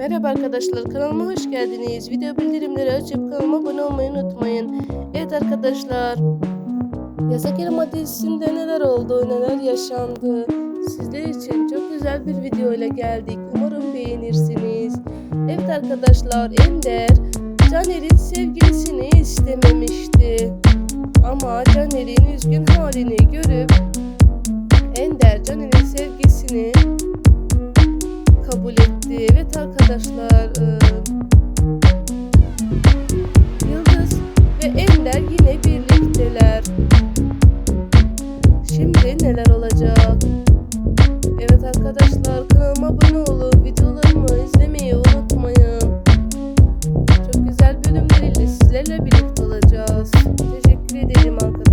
Merhaba arkadaşlar kanalıma hoş geldiniz. Video bildirimleri açıp kanalıma abone olmayı unutmayın. Evet arkadaşlar. Yasak Elma dizisinde neler oldu, neler yaşandı. Sizler için çok güzel bir video ile geldik. Umarım beğenirsiniz. Evet arkadaşlar Ender Caner'in sevgilisini istememişti. Ama Caner'in kabul etti. Evet arkadaşlar e, Yıldız ve Ender yine birlikteler. Şimdi neler olacak? Evet arkadaşlar kanalıma abone olun. Videolarımı izlemeyi unutmayın. Çok güzel bölümleriyle sizlerle birlikte olacağız. Teşekkür ederim arkadaşlar.